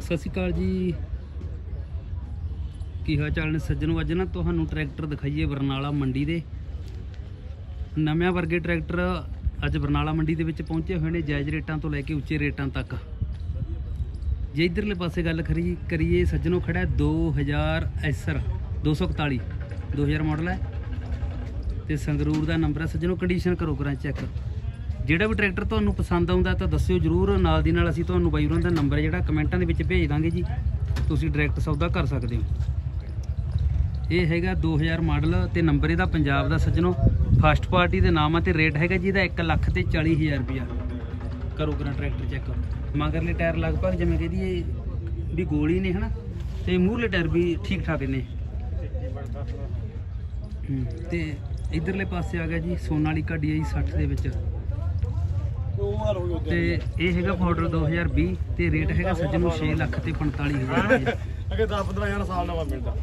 ਸਤਿ ਸ਼੍ਰੀ ਅਕਾਲ ਜੀ। ਕੀ ਹਾਲ ਚਾਲ ਨੇ ਸੱਜਣੋ? ਅੱਜ ਨਾ ਤੁਹਾਨੂੰ ਟਰੈਕਟਰ ਦਿਖਾਈਏ ਬਰਨਾਲਾ ਮੰਡੀ ਦੇ। ਨਵਿਆਂ ਵਰਗੇ ਟਰੈਕਟਰ ਅੱਜ ਬਰਨਾਲਾ ਮੰਡੀ ਦੇ ਵਿੱਚ ਪਹੁੰਚੇ ਹੋਏ ਨੇ ਜਾਇਜ਼ ਰੇਟਾਂ ਤੋਂ ਲੈ ਕੇ ਉੱਚੇ ਰੇਟਾਂ ਤੱਕ। ਜੇ ਇਧਰਲੇ ਪਾਸੇ ਗੱਲ ਕਰੀ ਕਰੀਏ, ਸੱਜਣੋ ਖੜਾ ਹੈ 2000 ਐਸਰ 241 2000 ਮਾਡਲ ਹੈ। ਤੇ ਸੰਗਰੂਰ ਦਾ ਨੰਬਰ ਹੈ। ਸੱਜਣੋ ਕੰਡੀਸ਼ਨ ਕਰੋ, ਕਰਾਂ ਚੈੱਕ ਜਿਹੜਾ ਵੀ ਟਰੈਕਟਰ ਤੁਹਾਨੂੰ ਪਸੰਦ ਆਉਂਦਾ ਤਾਂ ਦੱਸਿਓ ਜਰੂਰ ਨਾਲ ਦੀ ਨਾਲ ਅਸੀਂ ਤੁਹਾਨੂੰ ਬਾਈ ਉਹਨਾਂ ਦਾ ਨੰਬਰ ਜਿਹੜਾ ਕਮੈਂਟਾਂ ਦੇ ਵਿੱਚ ਭੇਜ ਦਾਂਗੇ ਜੀ। ਤੁਸੀਂ ਡਾਇਰੈਕਟ ਸੌਦਾ ਕਰ ਸਕਦੇ ਹੋ। ਇਹ ਹੈਗਾ 2000 ਮਾਡਲ ਤੇ ਨੰਬਰ ਇਹਦਾ ਪੰਜਾਬ ਦਾ ਸੱਜਣੋ। ਫਸਟ ਪਾਰਟੀ ਦੇ ਨਾਮ ਆ ਤੇ ਰੇਟ ਹੈਗਾ ਜੀ ਇਹਦਾ 1 ਲੱਖ ਤੇ 40000 ਰੁਪਿਆ ਕਰੋ ਕਰਾਂ ਟਰੈਕਟਰ ਚੈੱਕ ਮਗਰਲੇ ਟਾਇਰ ਲਗਭਗ ਜਿਵੇਂ ਕਹਦੀ ਇਹ ਵੀ ਗੋਲੀ ਨੇ ਹਨਾ। ਤੇ ਮੂਹਰਲੇ ਟਾਇਰ ਵੀ ਠੀਕ ਠਾਕ ਨੇ। ਹੂੰ, ਤੇ ਇਧਰਲੇ ਪਾਸੇ ਆ ਗਿਆ ਜੀ ਸੋਨਾਲੀਕਾ ਜੀ 60 ਦੇ ਵਿੱਚ। ਤੇ ਇਹ ਹੈਗਾ ਮਾਡਲ 2020 ਤੇ ਰੇਟ ਹੈਗਾ ਸੱਜਣੋ 6 ਲੱਖ ਤੇ 45000 ਰੁਪਏ। ਅਗੇ 10 15000 ਸਾਲ ਨਵਾਂ ਮਿਲਦਾ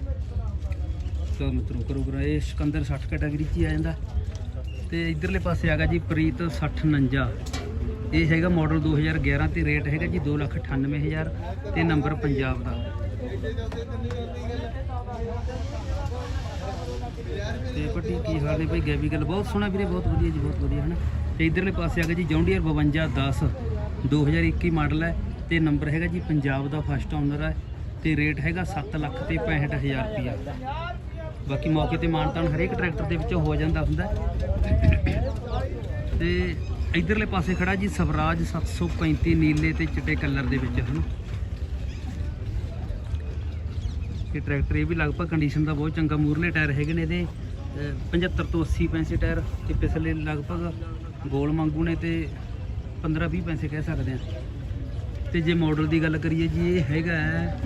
ਤਾਂ ਮਿੱਤਰੋ ਕਰੋ ਕਰਾ ਇਹ ਸਿਕੰਦਰ 60 ਕੈਟਾਗਰੀ 'ਚ ਆ ਜਾਂਦਾ। ਤੇ ਇਧਰਲੇ ਪਾਸੇ ਆ ਗਿਆ ਜੀ ਪ੍ਰੀਤ 6049 ਇਹ ਹੈਗਾ ਮਾਡਲ 2011 ਤੇ ਰੇਟ ਹੈਗਾ ਜੀ 298000 ਤੇ ਨੰਬਰ ਪੰਜਾਬ ਦਾ। ਤੇ ਪੱਟੀ ਕੀ ਹਾਲ ਨੇ ਭਾਈ? ਗੈਵੀ ਗੱਲ ਬਹੁਤ ਸੋਹਣਾ ਵੀਰੇ ਬਹੁਤ ਵਧੀਆ ਜੀ ਬਹੁਤ ਵਧੀਆ ਹਨਾ? ਤੇ ਇਧਰਲੇ ਪਾਸੇ ਆ ਗਿਆ ਜੀ ਜੌਂਡੀਅਰ 5210 2021 ਮਾਡਲ ਹੈ ਤੇ ਨੰਬਰ ਹੈਗਾ ਜੀ ਪੰਜਾਬ ਦਾ ਫਸਟ ਓਨਰ ਹੈ ਤੇ ਰੇਟ ਹੈਗਾ 7 ਲੱਖ ਤੇ 65000 ਰੁਪਿਆ ਬਾਕੀ ਮੌਕੇ ਤੇ ਮਾਨਤਾਨ ਹਰੇਕ ਟਰੈਕਟਰ ਦੇ ਵਿੱਚੋਂ ਹੋ ਜਾਂਦਾ ਹੁੰਦਾ ਹੈ। ਤੇ ਇਧਰਲੇ ਪਾਸੇ ਖੜਾ ਜੀ ਸਵਰਾਜ 735 ਨੀਲੇ ਤੇ ਚਿੱਟੇ ਕਲਰ ਦੇ ਵਿੱਚ ਹਨ। ਇਹ ਟਰੈਕਟਰ ਇਹ ਵੀ ਲਗਭਗ ਕੰਡੀਸ਼ਨ ਦਾ ਬਹੁਤ ਚੰਗਾ ਮੂਰਲੇ ਟਾਇਰ ਹੈਗੇ ਨੇ ਇਹਦੇ। ਅਹ 75 ਤੋਂ 80 ਪੈਸੇ ਟਾਇਰ ਤੇ ਪਿਛਲੇ ਲਗਭਗ ਗੋਲ ਮੰਗੂ ਨੇ ਤੇ 15 20 ਪੈਸੇ ਕਹਿ ਸਕਦੇ ਆ। ਤੇ ਜੇ ਮਾਡਲ ਦੀ ਗੱਲ ਕਰੀਏ ਜੀ ਇਹ ਹੈਗਾ ਹੈ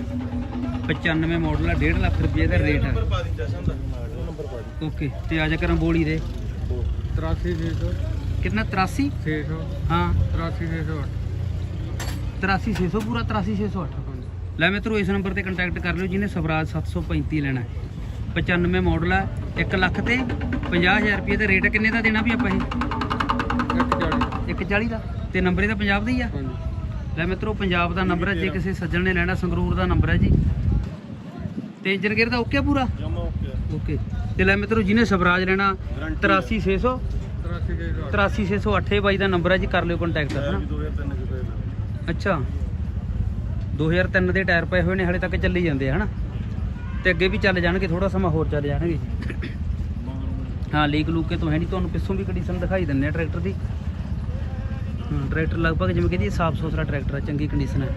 95 ਮਾਡਲ ਆ 1.5 ਲੱਖ ਰੁਪਏ ਦਾ ਰੇਟ ਦੀ ਓਕੇ ਤੇ ਆ ਜਾ ਕਰਾਂ ਬੋਲੀ ਦੇ। 83 600 ਕਿੰਨਾ 83 600 ਹਾਂ। 83 608 83600 ਪੂਰਾ 83608 ਲੈ ਮਿੱਤਰੋ ਇਸ ਨੰਬਰ ਤੇ ਕੰਟੈਕਟ ਕਰ ਲਿਓ ਜਿਹਨੇ ਸਵਰਾਜ 735 ਲੈਣਾ ਹੈ। 95 ਮਾਡਲ ਹੈ 1 ਲੱਖ ਤੇ 50000 ਰੁਪਏ ਦਾ ਰੇਟ ਕਿੰਨੇ ਦਾ ਦੇਣਾ ਵੀ ਆਪਾਂ ਇਹ? 140 ਦਾ? ਤੇ ਨੰਬਰ ਇਹਦਾ ਪੰਜਾਬ ਦਾ ਹੀ ਆ? ਲੈ ਮਿੱਤਰੋ ਪੰਜਾਬ ਦਾ ਨੰਬਰ ਹੈ ਜੇ ਕਿਸੇ ਸੱਜਣ ਨੇ ਲੈਣਾ ਸੰਗਰੂਰ ਦਾ ਨੰਬਰ ਹੈ ਜੀ। ਤੇ ਜਰਗੇਰ ਦਾ ਓਕੇ ਪੂਰਾ? ਜਮਾ ਓਕੇ ਓਕੇ। ਤੇ ਲੈ ਮਿੱਤਰੋ ਜਿਹਨੇ ਸਵਰਾਜ ਲੈਣਾ Guarantee 83600 83 608 83608 ਬਾਈ ਦਾ ਨੰਬਰ ਹੈ ਜੀ ਕਰ ਲਿਓ ਕੰਟੈਕਟ ਹਨਾ 2003 ਚ ਪਏ ਅੱਛਾ। 2003 ਦੇ ਟਾਇਰ ਪਏ ਹੋਏ ਨੇ ਹਲੇ ਤੱਕ ਚੱਲੀ ਜਾਂਦੇ ਆ ਹਨਾ? ਤੇ ਅੱਗੇ ਵੀ ਚੱਲ ਜਾਣਗੇ ਥੋੜਾ ਸਮਾਂ ਹੋਰ ਚੱਲ ਜਾਣਗੇ ਹਾਂ, ਲੀਕ ਲੂਕ ਕੇ ਤੋਂ ਹੈ ਨਹੀਂ, ਤੁਹਾਨੂੰ ਪਿੱਛੋਂ ਵੀ ਕੰਡੀਸ਼ਨ ਦਿਖਾਈ ਦਿੰਨੇ ਆ ਟਰੈਕਟਰ ਦੀ। ਹਾਂ ਟਰੈਕਟਰ ਲਗਭਗ ਜਿਵੇਂ ਕਹਿੰਦੀ ਸਾਫ਼ ਸੁਥਰਾ ਟਰੈਕਟਰ ਹੈ ਚੰਗੀ ਕੰਡੀਸ਼ਨ ਹੈ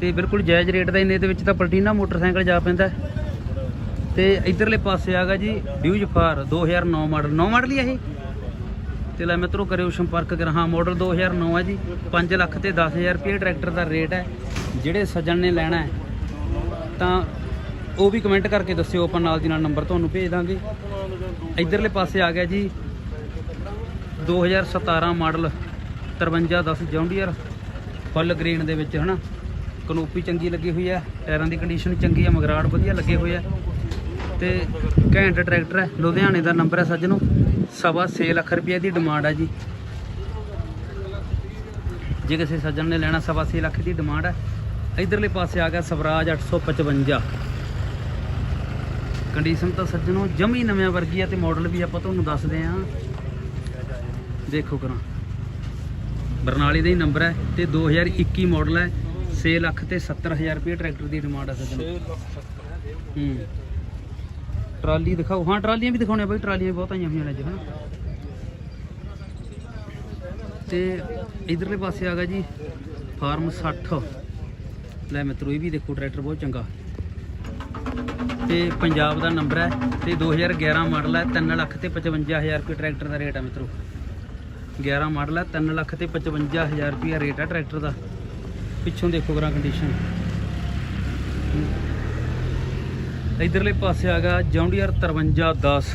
ਤੇ ਬਿਲਕੁਲ ਜਾਇਜ਼ ਰੇਟ ਦਾ ਇੰਨੇ ਦੇ ਵਿੱਚ ਤਾਂ ਪਲਟੀਨਾ ਮੋਟਰਸਾਈਕਲ ਜਾ ਪੈਂਦਾ। ਹੈ। ਤੇ ਇਧਰਲੇ ਪਾਸੇ ਆਗਾ ਜੀ ਡਿਊਜ ਫਾਰ 2009 ਮਾਡਲ 9 ਮਾਡਲ ਹੀ ਆ ਇਹ? ਤੇ ਲੈ ਮਿੱਤਰੋ, ਕਰਿਓ ਸੰਪਰਕ ਕਰ। ਹਾਂ ਮਾਡਲ 2009 ਹੈ ਜੀ। 5 ਲੱਖ ਤੇ 10000 ਰੁਪਏ ਟਰੈਕਟਰ ਦਾ ਰੇਟ ਹੈ ਜਿਹੜੇ ਸੱਜਣ ਨੇ ਲੈਣਾ ਹੈ, ਤਾਂ ਉਹ ਵੀ ਕਮੈਂਟ ਕਰਕੇ ਦੱਸਿਓ, ਆਪਾਂ ਨਾਲ ਦੀ ਨਾਲ ਨੰਬਰ ਤੁਹਾਨੂੰ ਭੇਜ ਦਾਂਗੇ। ਇਧਰਲੇ ਪਾਸੇ ਆ ਗਿਆ ਜੀ। 2017 ਮਾਡਲ 5310 ਜੌਂਡੀਅਰ, ਫੁੱਲ ਗ੍ਰੀਨ ਦੇ ਵਿੱਚ, ਹਨਾ? ਕਨੋਪੀ ਚੰਗੀ ਲੱਗੀ ਹੋਈ ਹੈ, ਟਾਇਰਾਂ ਦੀ ਕੰਡੀਸ਼ਨ ਚੰਗੀ ਹੈ, ਮਗਰਾੜ ਵਧੀਆ ਲੱਗੇ ਹੋਏ ਆ ਤੇ ਘੈਂਟ ਟਰੈਕਟਰ ਹੈ, ਲੁਧਿਆਣੇ ਦਾ ਨੰਬਰ ਹੈ ਸੱਜਣੋ, ਸਵਾ 6 ਲੱਖ ਰੁਪਏ ਦੀ ਡਿਮਾਂਡ ਹੈ ਜੀ। ਜੇ ਕਿਸੇ ਸੱਜਣ ਨੇ ਲੈਣਾ, ਸਵਾ 6 ਲੱਖ ਦੀ ਡਿਮਾਂਡ ਹੈ। ਇਧਰਲੇ ਪਾਸੇ ਆ ਗਿਆ ਸਵਰਾਜ 855 ਕੰਡੀਸ਼ਨ ਤਾਂ ਸੱਜਣੋ ਜਮੀ ਨਵਿਆਂ ਵਰਗੀ ਆ ਤੇ ਮਾਡਲ ਵੀ ਆਪਾਂ ਤੁਹਾਨੂੰ ਦੱਸਦੇ ਆਂ। ਦੇਖੋ ਕਰਾਂ। ਬਰਨਾਲੇ ਦਾ ਹੀ ਨੰਬਰ ਹੈ ਤੇ 2021 ਮਾਡਲ ਹੈ। 6 ਲੱਖ ਤੇ 70000 ਰੁਪਏ ਟਰੈਕਟਰ ਦੀ ਡਿਮਾਂਡ ਹੈ ਸੱਜਣੋ। ਹੂੰ। ਟਰਾਲੀ ਦਿਖਾਓ। ਹਾਂ ਟਰਾਲੀਆਂ ਵੀ ਦਿਖਾਉਣੇ ਬਾਈ। ਟਰਾਲੀਆਂ ਬਹੁਤ ਆਈਆਂ ਹੋਈਆਂ ਨੇ ਅੱਜ ਹਨਾ। ਤੇ ਇਧਰਲੇ ਪਾਸੇ ਆ ਗਿਆ ਜੀ ਫਾਰਮ 60 ਲੈ ਮਿੱਤਰੋ ਇਹ ਵੀ ਦੇਖੋ ਟਰੈਕਟਰ ਬਹੁਤ ਚੰਗਾ। ਤੇ ਪੰਜਾਬ ਦਾ ਨੰਬਰ ਹੈ ਤੇ 2011 ਮਾਡਲ ਹੈ 3 ਲੱਖ ਤੇ 55000 ਰੁਪਏ ਟਰੈਕਟਰ ਦਾ ਰੇਟ ਹੈ ਮਿੱਤਰੋ। 11 ਮਾਡਲ ਹੈ 3 ਲੱਖ ਤੇ 55000 ਰੁਪਏ ਰੇਟ ਹੈ ਟਰੈਕਟਰ ਦਾ। ਪਿੱਛੋਂ ਦੇਖੋ ਕਰਾਂ ਕੰਡੀਸ਼ਨ ਇਧਰਲੇ ਪਾਸੇ ਆ ਗਿਆ ਜੌਂਡੀਅਰ 5310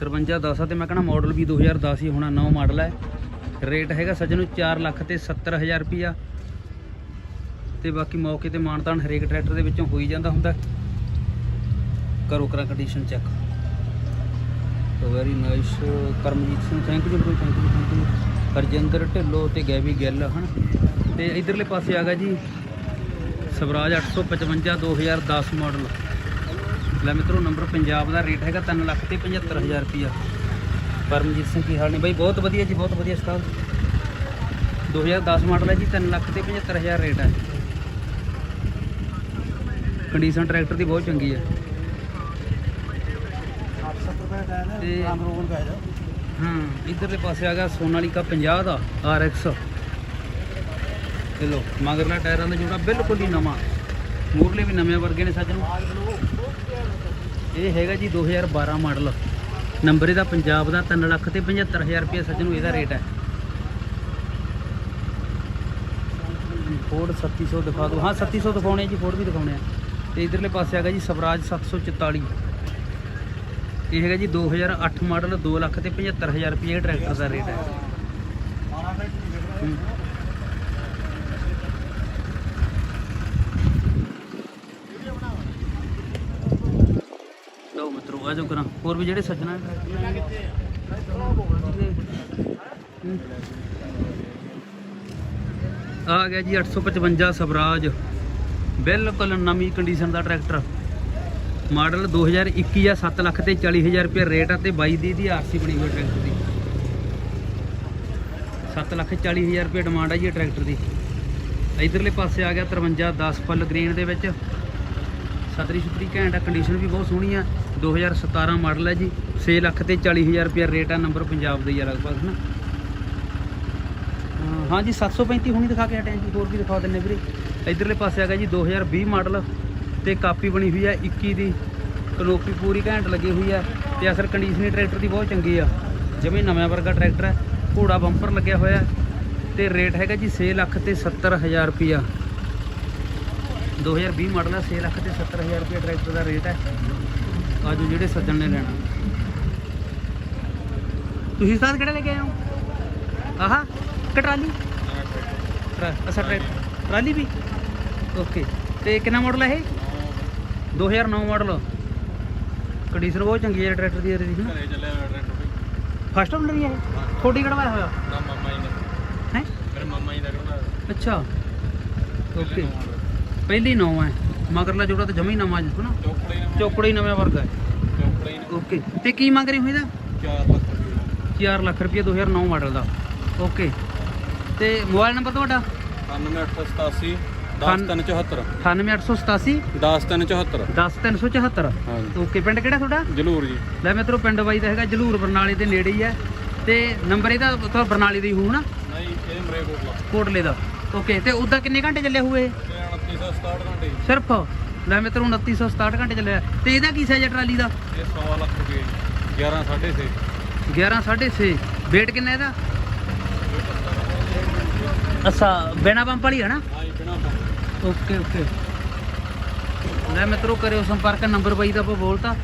5310 ਆ ਤੇ ਮੈਂ ਕਹਣਾ ਮਾਡਲ ਵੀ 2010 ਹੀ ਹੋਣਾ, ਨਵਾਂ ਮਾਡਲ ਹੈ। ਰੇਟ ਹੈਗਾ ਸੱਜਣੋ 4 ਲੱਖ ਤੇ 70000 ਰੁਪਿਆ ਤੇ ਬਾਕੀ ਮੌਕੇ ਤੇ ਮਾਨਤਾਨ ਹਰੇਕ ਟਰੈਕਟਰ ਦੇ ਵਿੱਚੋਂ ਹੋਈ ਜਾਂਦਾ ਹੁੰਦਾ। ਕਰੋ ਕਰਾਂ condition check very nice Karamjit Singh thank you bro thank you thank you Harjinder Dhillon ਤੇ ਗੈਵੀ ਗਿੱਲ, ਹਨ? ਤੇ ਇਧਰਲੇ ਪਾਸੇ ਆ ਗਿਆ ਜੀ, ਸਵਰਾਜ 855 2010 ਮਾਡਲ ਲੈ ਮਿੱਤਰੋ ਨੰਬਰ ਪੰਜਾਬ ਦਾ ਰੇਟ ਹੈਗਾ 3 ਲੱਖ ਤੇ 75000 ਰੁਪਿਆ ਪਰਮਜੀਤ ਸਿੰਘ, ਕੀ ਹਾਲ ਨੇ? ਬਾਈ, ਬਹੁਤ ਵਧੀਆ ਜੀ, ਬਹੁਤ ਵਧੀਆ ਸਟਾਲ। 2010 ਮਾਡਲ ਹੈ ਜੀ 3 ਲੱਖ ਤੇ 75000 ਰੇਟ ਹੈ। ਕੰਡੀਸ਼ਨ ਟਰੈਕਟਰ ਦੀ ਬਹੁਤ ਚੰਗੀ ਹੈ ਤੇ ਹਾਂ, ਇਧਰਲੇ ਪਾਸੇ ਆ ਗਿਆ ਸੋਨਾਲੀਕਾ 50 ਦਾ, RX ਇਹ ਲੋ ਮਗਰਲਾ ਟਾਇਰਾਂ ਦਾ ਜੋੜਾ ਬਿਲਕੁਲ ਹੀ ਨਵਾਂ। ਮੂਰਲੇ ਵੀ ਨਵੇਂ ਵਰਗੇ ਨੇ ਸੱਜਣ। ਇਹ ਹੈਗਾ ਜੀ 2012 ਮਾਡਲ। ਨੰਬਰ ਇਹਦਾ ਪੰਜਾਬ ਦਾ 3 ਲੱਖ ਤੇ 75000 ਰੁਪਏ ਨੂੰ ਇਹਦਾ ਰੇਟ ਹੈ। ਫੋਰਡ 3700 ਦਿਖਾ ਦਿਓ। ਹਾਂ 3700 ਦਿਖਾਉਣੇ ਜੀ ਫੋਰਡ ਵੀ ਦਿਖਾਉਣੇ ਆ। ਤੇ ਇਧਰਲੇ ਪਾਸੇ ਹੈਗਾ ਜੀ ਸਵਰਾਜ 744 ਇਹ ਹੈਗਾ ਜੀ 2008 ਮਾਡਲ 2 ਲੱਖ ਤੇ 75000 ਰੁਪਏ ਟਰੈਕਟਰ ਦਾ ਰੇਟ ਹੈ। ਹੂੰ। ਲਓ ਮਿੱਤਰੋ, ਆ ਜਾਓ ਕਰਾਂ। ਹੋਰ ਵੀ ਜਿਹੜੇ ਸੱਜਣਾ ਆ ਗਿਆ ਜੀ 855 ਸਵਰਾਜ। ਬਿਲਕੁਲ ਨਵੀਂ ਕੰਡੀਸ਼ਨ ਦਾ ਟਰੈਕਟਰ ਮਾਡਲ 2021 ਆ 7 ਲੱਖ ਤੇ 40000 ਰੁਪਏ ਰੇਟ ਆ ਤੇ 22 ਦੀ ਦੀ ਆਰਸੀ ਬਣੀ ਹੋਈ ਟਰੈਕਟਰ ਦੀ। 7 ਲੱਖ 40000 ਰੁਪਏ ਡਿਮਾਂਡ ਆ ਜੀ ਇਹ ਟਰੈਕਟਰ ਦੀ। ਇਧਰਲੇ ਪਾਸੇ ਆ ਗਿਆ 53 10 ਫੁੱਲ ਗ੍ਰੀਨ ਦੇ ਵਿੱਚ। ਸਤਰੀ ਸੁਤਰੀ ਘੈਂਟ ਆ ਕੰਡੀਸ਼ਨ ਵੀ ਬਹੁਤ ਸੋਹਣੀ ਆ। 2017 ਮਾਡਲ ਹੈ ਜੀ 6 ਲੱਖ ਤੇ 40000 ਰੁਪਏ ਰੇਟ ਆ ਨੰਬਰ ਪੰਜਾਬ ਦੇ ਆ ਲਗਭਗ ਹਨਾ? ਹਾਂ, ਹਾਂ ਜੀ 735 ਹੁਣੀ ਦਿਖਾ ਕੇ ਹਟਿਆ ਜੀ ਹੋਰ ਵੀ ਦਿਖਾ ਦਿੰਨੇ ਵੀਰੇ। ਇਧਰਲੇ ਪਾਸੇ ਆ ਗਿਆ ਜੀ 2020 ਮਾਡਲ ਤੇ ਕਾਪੀ ਬਣੀ ਹੋਈ ਹੈ 21 ਦੀ। ਕਨੋਪੀ ਪੂਰੀ ਘੈਂਟ ਲੱਗੀ ਹੋਈ ਹੈ ਤੇ ਅਸਰ ਕੰਡੀਸ਼ਨਿੰਗ ਟਰੈਕਟਰ ਦੀ ਬਹੁਤ ਚੰਗੀ ਆ। ਜਿਵੇਂ ਨਵਾਂ ਵਰਗਾ ਟਰੈਕਟਰ ਹੈ ਘੋੜਾ ਬੰਪਰ ਲੱਗਿਆ ਹੋਇਆ ਤੇ ਰੇਟ ਹੈਗਾ ਜੀ 6 ਲੱਖ ਤੇ 70000 ਰੁਪਿਆ 2020 ਮਾਡਲ ਹੈ 6 ਲੱਖ ਤੇ 70000 ਰੁਪਏ ਟਰੈਕਟਰ ਦਾ ਰੇਟ ਹੈ ਆਜੋ ਜਿਹੜੇ ਸੱਜਣ ਨੇ ਲੈਣਾ। ਤੁਸੀਂ ਸਾਥ ਕਿਹੜਾ ਲੈ ਕੇ ਆਏ ਹੋ? ਆਹਾ ਕਟਰਾਲੀ ਅੱਛਾ ਟਰੈਕ ਟਰਾਲੀ ਵੀ? ਓਕੇ। ਤੇ ਕਿੰਨਾ ਮਾਡਲ ਹੈ ਇਹ? 2009 ਮਾਡਲ ਕੰਡੀਸ਼ਨ ਬਹੁਤ ਚੰਗੀ ਹੈ ਟਰੈਕਟਰ ਦੀ ਇਹਦੀ ਨਾ? ਘਰੇ ਚੱਲਿਆ ਹੋਇਆ ਟਰੈਕਟਰ ਫਸਟ ਓਨਰ ਵੀ ਹੈ। ਥੋੜੀ ਕਢਵਾਇਆ ਹੋਇਆ? ਨਾ ਮਾਮਾ ਜੀ ਨੇ। ਹੈ? ਮੇਰੇ ਮਾਮਾ ਜੀ ਦਾ ਕਹਿੰਦਾ ਅੱਛਾ। ਓਕੇ। ਪਹਿਲੀ ਨੌ ਹੈ ਮਗਰਲਾ ਜੋੜਾ ਤਾਂ ਜਮਾ ਹੀ ਨਵਾਂ ਜਿਸ ਨਾ? ਚੋਕੜੇ ਹੀ ਨਵਾਂ। ਵਰਗਾ ਹੈ। ਚੋਕੜੇ ਓਕੇ। ਤੇ ਕੀ ਮੰਗ ਰਹੀ ਹੋਈ ਦਾ 4 ਲੱਖ ਰੁਪਏ। 4 ਲੱਖ ਰੁਪਏ 2009 ਮਾਡਲ ਦਾ। ਓਕੇ। ਤੇ ਮੋਬਾਈਲ ਨੰਬਰ ਤੁਹਾਡਾ? 9887 10374 98887 10374 10374 ਹਾਂਜੀ। ਓਕੇ ਪਿੰਡ ਕਿਹੜਾ ਤੁਹਾਡਾ? ਜਲੂਰ ਜੀ। ਲੈ ਮਿੱਤਰੋ ਪਿੰਡ ਬਾਈ ਦਾ ਹੈਗਾ ਜਲੂਰ ਬਰਨਾਲੇ ਦੇ ਨੇੜੇ ਹੀ ਹੈ। ਤੇ ਨੰਬਰ ਇਹਦਾ ਉੱਥੋਂ ਬਰਨਾਲੇ ਦਾ ਹੀ ਹੋਊ ਨਾ? ਨਹੀਂ ਇਹ ਮਰੇ ਕੋਟਲਾ। ਦਾ। ਓਕੇ ਤੇ ਉਦਾਂ ਕਿੰਨੇ ਘੰਟੇ ਚੱਲੇ ਹੋਏ ਇਹ? 2967 ਘੰਟੇ ਜੀ। ਸਿਰਫ? ਲੈ ਮਿੱਤਰੋ 2967 ਘੰਟੇ ਚੱਲਿਆ ਤੇ ਇਹਦਾ ਕੀ ਸਾਈਜ਼ ਟਰਾਲੀ ਦਾ? ਇਹ 100 ਲੱਖ ਰੁਪਏ 11 6.5 11 6.5 weight ਕਿੰਨਾ ਇਹਦਾ? ਅੱਛਾ ਬਿਨਾ ਪੰਪ ਵਾਲੀ ਹੈ ਨਾ? ਹਾਂ ਜੀ ਬਿਨਾ ਪੰਪ। Okay okay. ਲੈ ਮਿੱਤਰੋ ਕਰਿਓ ਸੰਪਰਕ ਨੰਬਰ ਬਾਈ ਦਾ ਆਪਾਂ ਬੋਲਤਾ।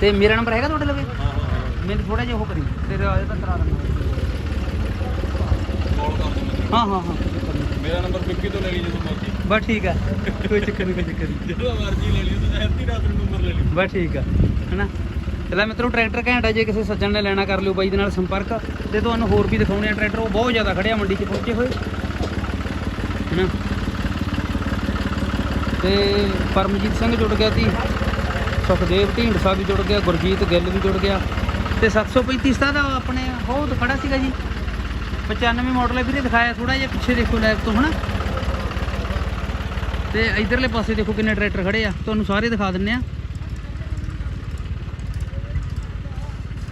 ਤੇ ਮੇਰਾ ਨੰਬਰ ਹੈਗਾ ਤੁਹਾਡੇ ਲਵੇ? ਮੈਨੂੰ ਥੋੜਾ ਜਿਹਾ ਉਹ ਕਰੀ ਤੇਰੇ ਆਏ ਤਾਂ ਕਰਾ ਦਿੰਦਾ। ਹਾਂ ਹਾਂ ਹਾਂ। ਮੇਰਾ ਨੰਬਰ ਵਿੱਕੀ ਤੋਂ ਲੈ ਲਈ ਜਦੋਂ ਮਰਜ਼ੀ। ਬਸ ਠੀਕ ਹੈ ਕੋਈ ਚੱਕਰ ਨਹੀਂ ਕੋਈ ਚੱਕਰ ਨਹੀਂ ਜਦੋਂ ਮਰਜ਼ੀ ਲੈ ਲਈ ਤੁਸੀਂ ਅੱਧੀ ਰਾਤ ਨੂੰ ਨੰਬਰ ਲੈ ਲਈ ਬਸ ਠੀਕ ਆ। ਹੈਨਾ? ਤੇ ਲੈ ਮਿੱਤਰੋ, ਟਰੈਕਟਰ ਘੈਂਟ ਆ, ਜੇ ਕਿਸੇ ਸੱਜਣ ਨੇ ਲੈਣਾ ਕਰ ਲਿਓ ਬਾਈ ਦੇ ਨਾਲ ਸੰਪਰਕ। ਤੇ ਤੁਹਾਨੂੰ ਹੋਰ ਵੀ ਦਿਖਾਉਣੇ ਆ, ਟਰੈਕਟਰ ਉਹ ਬਹੁਤ ਜ਼ਿਆਦਾ ਖੜਿਆ ਮੰਡੀ 'ਚ ਪਹੁੰਚੇ ਹੋਏ। ਹੈਨਾ? ਤੇ ਪਰਮਜੀਤ ਸਿੰਘ ਜੁੜ ਗਿਆ ਸੀ। ਸੁਖਦੇਵ ਢੀਂਡਸਾ ਵੀ ਜੁੜ ਗਿਆ, ਗੁਰਜੀਤ ਗਿੱਲ ਵੀ ਜੁੜ ਗਿਆ। ਤੇ 735 ਸਤਾ ਦਾ ਆਪਣੇ ਬਹੁਤ ਖੜਾ ਸੀਗਾ ਜੀ। 95 ਮਾਡਲ ਹੈ ਵੀਰੇ, ਦਿਖਾਇਆ ਥੋੜਾ ਜਿਹਾ ਪਿੱਛੇ ਦੇਖੋ ਲੈਬ ਤੋਂ, ਹਨਾ? ਤੇ ਇਧਰਲੇ ਪਾਸੇ ਦੇਖੋ ਕਿੰਨੇ ਟਰੈਕਟਰ ਖੜੇ ਆ। ਤੁਹਾਨੂੰ ਸਾਰੇ ਦਿਖਾ ਦਿੰਨੇ ਆ।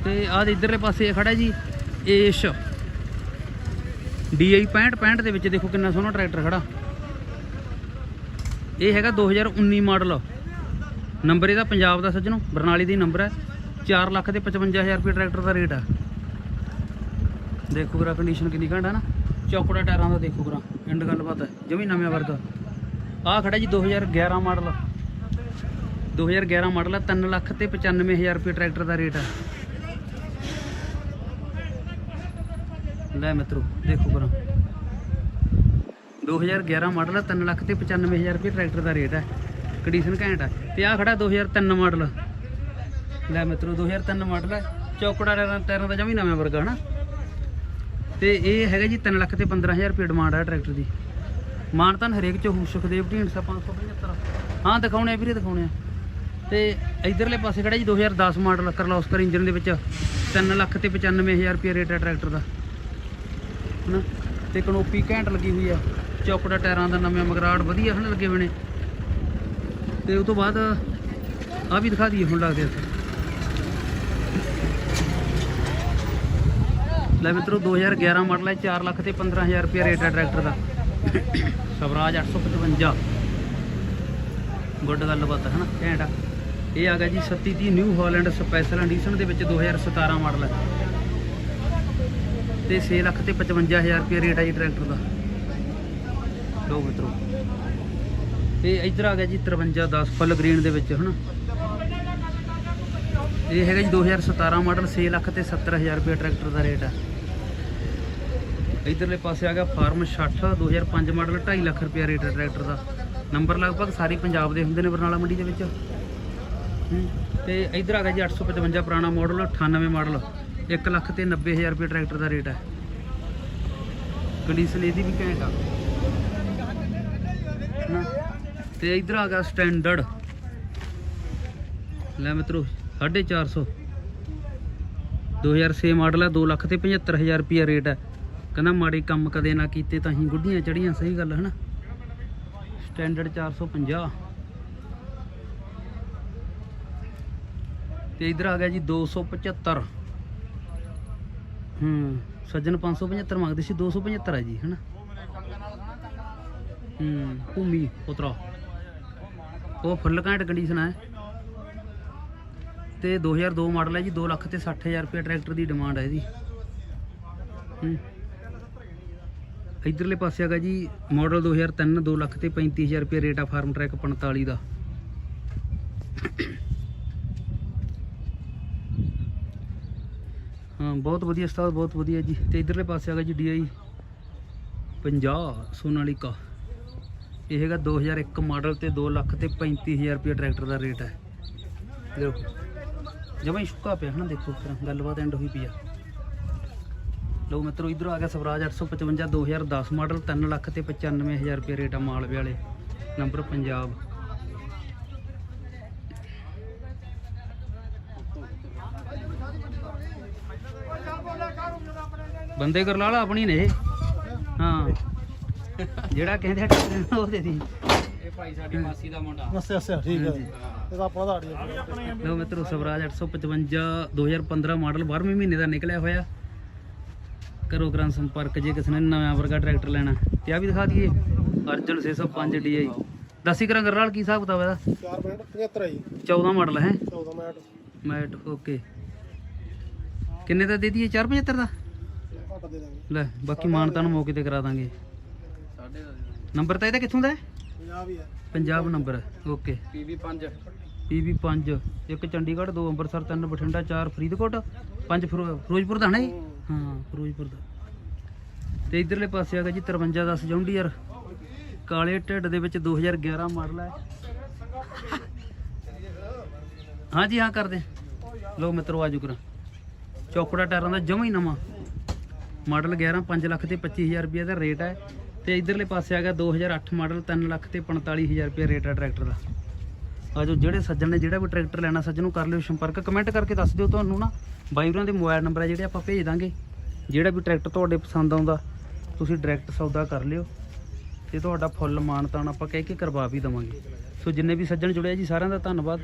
ਤੇ ਆਹ ਇਧਰਲੇ ਪਾਸੇ ਇਹ ਖੜਾ ਜੀ ਏਸ਼ DI 65 65 ਦੇ ਵਿੱਚ ਦੇਖੋ ਕਿੰਨਾ ਸੋਹਣਾ ਟਰੈਕਟਰ ਖੜਾ। ਇਹ ਹੈਗਾ 2019 ਮਾਡਲ। ਨੰਬਰ ਇਹਦਾ ਪੰਜਾਬ ਦਾ ਸੱਜਣੋ, ਬਰਨਾਲੀ ਦੀ ਨੰਬਰ ਹੈ। 4 ਲੱਖ ਤੇ 55000 ਰੁਪਏ ਟਰੈਕਟਰ ਦਾ ਰੇਟ ਹੈ। ਦੇਖੋ ਗਰਾ ਕੰਡੀਸ਼ਨ ਕਿੰਨੀ ਘੰਟਾ ਨਾ। ਚੌਕੜਾ ਟਾਇਰਾਂ ਦਾ ਦੇਖੋ ਗਰਾ ਐਂਡ ਗੱਲਬਾਤ ਹੈ। ਜਮੀ ਨਵੇਂ ਵਰਗਾ। ਆਹ ਖੜਾ ਜੀ 2011 ਮਾਡਲ। 2011 ਮਾਡਲ ਹੈ 3 ਲੱਖ ਤੇ 95000 ਰੁਪਏ ਟਰੈਕਟਰ ਦਾ ਰੇਟ ਹੈ। ਲੈ ਮਿੱਤਰੋ, ਦੇਖੋ ਗਰਾ 2011 ਮਾਡਲ ਹੈ 3 ਲੱਖ ਤੇ 95000 ਰੁਪਏ ਟਰੈਕਟਰ ਦਾ ਰੇਟ ਹੈ ਕੰਡੀਸ਼ਨ ਘੈਂਟ ਹੈ ਤੇ ਆਹ ਖੜਾ 2003 ਮਾਡਲ। ਲੈ ਮਿੱਤਰੋ 2003 ਮਾਡਲ ਹੈ ਚੌਕੜਾ ਟਾਇਰਾਂ ਟਾਇਰਾਂ ਦਾ ਜਮੀ ਨਵੇਂ ਵਰਗਾ, ਹਨਾ? ਤੇ ਇਹ ਹੈਗਾ ਜੀ 3 ਲੱਖ ਤੇ 15000 ਰੁਪਏ ਡਿਮਾਂਡ ਹੈ ਟਰੈਕਟਰ ਦੀ। ਮਾਨਤਨ ਹਰੇਕ ਚ ਸੁਖਦੇਵ ਢੀਂਡਸਾ 575 ਹਾਂ, ਦਿਖਾਉਣੇ ਆ ਵੀਰੇ, ਦਿਖਾਉਣੇ ਆ। ਤੇ ਇਧਰਲੇ ਪਾਸੇ ਖੜਾ ਜੀ 2010 ਮਾਡਲ, ਕਰਲੋਸਕਰ ਇੰਜਨ ਦੇ ਵਿੱਚ 3 ਲੱਖ ਤੇ 95000 ਰੁਪਏ ਰੇਟ ਹੈ ਟਰੈਕਟਰ ਦਾ। ਹਨਾ? ਤੇ ਕਨੋਪੀ ਘੈਂਟ ਲੱਗੀ ਹੋਈ ਆ। ਚੌਕੜਾ ਟਾਇਰਾਂ ਦਾ ਨਵੇਂ ਮਗਰਾੜ ਵਧੀਆ ਹਨ ਲੱਗੇ ਹੋਏ ਨੇ। ਤੇ ਉਸ ਤੋਂ ਬਾਅਦ ਆ ਵੀ ਦਿਖਾ ਦਈਏ ਹੁਣ ਲੱਗਦੇ ਇੱਥੇ। ਲੈ ਮਿੱਤਰੋ 2011 ਮਾਡਲ ਹੈ 4 ਲੱਖ ਤੇ 15000 ਰੁਪਏ ਰੇਟ ਹੈ ਟਰੈਕਟਰ ਦਾ। ਸਵਰਾਜ 855 ਗੁੱਡ ਗੱਲਬਾਤ ਹੈ ਨਾ ਘੈਂਟ ਆ। ਇਹ ਆ ਗਿਆ ਜੀ 3730 ਨਿਊ ਹਾਲੈਂਡ ਸਪੈਸ਼ਲ ਐਡੀਸ਼ਨ ਦੇ ਵਿੱਚ 2017 ਮਾਡਲ ਹੈ। ਤੇ 6 ਲੱਖ ਤੇ 55000 ਰੁਪਏ ਰੇਟ ਹੈ ਜੀ ਟਰੈਕਟਰ ਦਾ। ਲੋ ਮਿੱਤਰੋ। ਤੇ ਇੱਧਰ ਆ ਗਿਆ ਜੀ 5310 ਫੁੱਲ ਗ੍ਰੀਨ ਦੇ ਵਿੱਚ ਹਨਾ? ਇਹ ਹੈਗਾ ਜੀ 2017 ਮਾਡਲ 6 ਲੱਖ ਤੇ 70000 ਰੁਪਏ ਟਰੈਕਟਰ ਦਾ ਰੇਟ ਹੈ ਇਧਰਲੇ ਪਾਸੇ ਆ ਗਿਆ ਫਾਰਮ 60 2005 ਮਾਡਲ 2.5 ਲੱਖ ਰੁਪਏ ਰੇਟ ਹੈ ਟਰੈਕਟਰ ਦਾ। ਨੰਬਰ ਲਗਭਗ ਸਾਰੇ ਪੰਜਾਬ ਦੇ ਹੁੰਦੇ ਨੇ ਬਰਨਾਲਾ ਮੰਡੀ ਦੇ ਵਿੱਚ। ਹੂੰ, ਤੇ ਇਧਰ ਆ ਗਿਆ ਜੀ 855 ਪੁਰਾਣਾ ਮਾਡਲ 98 ਮਾਡਲ 1 ਲੱਖ ਤੇ 90000 ਰੁਪਏ ਟਰੈਕਟਰ ਦਾ ਰੇਟ ਹੈ। ਕੰਡੀਸ਼ਨ ਇਹਦੀ ਵੀ ਘੈਂਟ ਆ। ਨਾ, ਤੇ ਇਧਰ ਆ ਗਿਆ ਸਟੈਂਡਰਡ। ਲੈ ਮਿੱਤਰੋ 450 2006 ਮਾਡਲ ਹੈ 2 ਲੱਖ ਤੇ 75000 ਰੁਪਏ ਰੇਟ ਹੈ। ਕਹਿੰਦਾ ਮਾੜੇ ਕੰਮ ਕਦੇ ਨਾ ਕੀਤੇ ਤਾਂ ਹੀ ਗੁੱਡੀਆਂ ਚੜੀਆਂ ਸਹੀ ਗੱਲ ਹੈ ਨਾ ਸਟੈਂਡਰਡ 450 ਤੇ ਇਧਰ ਆ ਗਿਆ ਜੀ 275 ਹੂੰ, ਸੱਜਣ 575 ਮੰਗਦੇ ਸੀ 275 ਹੈ ਜੀ, ਹਨਾ? ਹੂੰ, ਭੂਮੀ ਉਤਰਾ ਉਹ ਫੁੱਲ ਘੈਂਟ ਕੰਡੀਸ਼ਨ ਹੈ ਤੇ 2002 ਮਾਡਲ ਹੈ ਜੀ 2 ਲੱਖ ਤੇ 60000 ਰੁਪਏ ਟਰੈਕਟਰ ਦੀ ਡਿਮਾਂਡ ਹੈ ਇਹਦੀ। ਹੂੰ। ਇਧਰਲੇ ਪਾਸੇ ਹੈਗਾ ਜੀ ਮਾਡਲ 2003 2 ਲੱਖ ਤੇ 35000 ਰੁਪਏ ਰੇਟ ਆ ਫਾਰਮ ਟਰੈਕ 45 ਦਾ। ਬਹੁਤ ਵਧੀਆ ਸਟਾਰ ਬਹੁਤ ਵਧੀਆ ਜੀ। ਤੇ ਇਧਰਲੇ ਪਾਸੇ ਆ ਹੈਗਾ ਜੀ DI 50 ਸੋਨਾਲੀਕਾ ਇਹ ਹੈਗਾ 2001 ਮਾਡਲ ਤੇ 2 ਲੱਖ ਤੇ 35000 ਰੁਪਏ ਟਰੈਕਟਰ ਦਾ ਰੇਟ ਹੈ। ਦੇਖੋ ਜਮਾਂ ਹੀ ਸੁੱਕਾ ਪਿਆ ਹਨਾ, ਦੇਖੋ ਫਿਰ ਗੱਲਬਾਤ ਐਂਡ ਹੋਈ ਪਈ ਆ। ਲਓ ਮਿੱਤਰੋ, ਇਧਰ ਆ ਗਿਆ ਸਵਰਾਜ 855 2010 ਮਾਡਲ 3 ਲੱਖ ਤੇ 95000 ਰੁਪਏ ਰੇਟ ਆ ਮਾਲਵੇ ਵਾਲੇ। ਨੰਬਰ ਪੰਜਾਬ। ਬੰਦੇ ਕਰ ਲਾਲਾ ਆਪਣੀ ਨੇ ਇਹ। ਹਾਂ। ਜਿਹੜਾ ਕਹਿੰਦੇ ਟੱਕਰ ਉਹ ਦੇ ਦੀ। ਇਹ ਭਾਈ ਸਾਡੀ ਮਾਸੀ ਦਾ ਮੁੰਡਾ। ਅੱਛਾ ਅੱਛਾ ਠੀਕ ਹੈ। ਹਾਂਜੀ। ਇਹ ਤਾਂ ਆਪਣਾ ਦਾੜੀ ਹੈ। ਲਓ ਮਿੱਤਰੋ ਸਵਰਾਜ 855 2015 ਮਾਡਲ 12ਵੇਂ ਮਹੀਨੇ ਦਾ ਨਿਕਲਿਆ ਹੋਇਆ। ਕਰੋ ਕਰਾਂ ਸੰਪਰਕ ਜੇ ਕਿਸੇ ਨੇ ਨਵਾਂ ਵਰਗਾ ਟਰੈਕਟਰ ਲੈਣਾ। ਤੇ ਆ ਵੀ ਦਿਖਾ ਦਈਏ। ਅਰਜਨ 605 DI ਦੱਸੀ ਕਰਾਂ ਗਰਨਾਲ ਕੀ ਹਿਸਾਬ ਕਿਤਾਬ ਇਹਦਾ? 4 ਮਿੰਟ 75 ਹੈ ਜੀ। 14 ਮਾਡਲ ਹੈ। 14 ਮਿੰਟ। Mat okay. ਕਿੰਨੇ ਦਾ ਦੇ ਦਈਏ? 475 ਦਾ? ਘੱਟ ਦੇ ਦਾਂਗੇ। ਲੈ ਬਾਕੀ ਮਾਨਤਾਂ ਨੂੰ ਮੌਕੇ ਤੇ ਕਰਾ ਦਾਂਗੇ। ਸਾਡੇ ਦਾ ਨੰਬਰ ਤਾਂ ਇਹਦਾ ਕਿੱਥੋਂ ਦਾ ਹੈ? 50 ਵੀ ਹੈ Punjab number okay. PV 5 PV 5 ਇੱਕ ਚੰਡੀਗੜ੍ਹ ਦੋ ਅੰਮ੍ਰਿਤਸਰ ਤਿੰਨ ਬਠਿੰਡਾ ਚਾਰ ਫਰੀਦਕੋਟ ਪੰਜ ਫਿਰੋ- ਫਿਰੋਜ਼ਪੁਰ ਦਾ ਨਾ ਜੀ ਹਾਂ। ਫਿਰੋਜ਼ਪੁਰ ਦਾ। ਤੇ ਇਧਰਲੇ ਪਾਸੇ ਆ ਗਿਆ ਜੀ 5310 ਜੌਂਡੀਅਰ। ਕਾਲੇ ਢਿੱਡ ਦੇ ਵਿੱਚ 2011 ਮਾਡਲ ਹੈ। ਹਾਂਜੀ ਹਾਂ ਕਰਦੇ। ਲੋ ਮਿੱਤਰੋ ਆਜੂ ਕਰਾਂ। ਚੌਕੜਾ ਟਾਇਰਾਂ ਦਾ ਜਮਾ ਹੀ ਨਵਾਂ। ਮਾਡਲ 11 5 ਲੱਖ ਤੇ 25000 ਰੁਪਏ ਦਾ ਰੇਟ ਹੈ ਤੇ ਇਧਰਲੇ ਪਾਸੇ ਆ ਗਿਆ 2008 ਮਾਡਲ 3 ਲੱਖ ਤੇ 45000 ਰੁਪਏ ਰੇਟ ਹੈ ਟਰੈਕਟਰ ਦਾ। ਆਜੋ ਜਿਹੜੇ ਸੱਜਣ ਨੇ ਜਿਹੜਾ ਵੀ ਟਰੈਕਟਰ ਲੈਣਾ, ਸੱਜਣ ਨੂੰ ਕਰ ਲਿਓ ਸੰਪਰਕ। ਕਮੈਂਟ ਕਰਕੇ ਦੱਸ ਦਿਓ ਤੁਹਾਨੂੰ ਨਾ, ਬਾਈ ਹੋਰਾਂ ਦੇ ਮੋਬਾਈਲ ਨੰਬਰ ਹੈ ਜਿਹੜੇ ਆਪਾਂ ਭੇਜ ਦਾਂਗੇ। ਜਿਹੜਾ ਵੀ ਟਰੈਕਟਰ ਤੁਹਾਡੇ ਪਸੰਦ ਆਉਂਦਾ, ਤੁਸੀਂ ਡਾਇਰੈਕਟ ਸੌਦਾ ਕਰ ਲਿਓ। ਤੇ ਤੁਹਾਡਾ ਫੁੱਲ ਮਾਨਤਾਨ ਆਪਾਂ ਕਹਿ ਕੇ ਕਰਵਾ ਵੀ ਦਵਾਂਗੇ। ਸੋ ਜਿੰਨੇ ਵੀ ਸੱਜਣ ਜੁੜਿਆ ਜੀ, ਸਾਰਿਆਂ ਦਾ ਧੰਨਵਾਦ।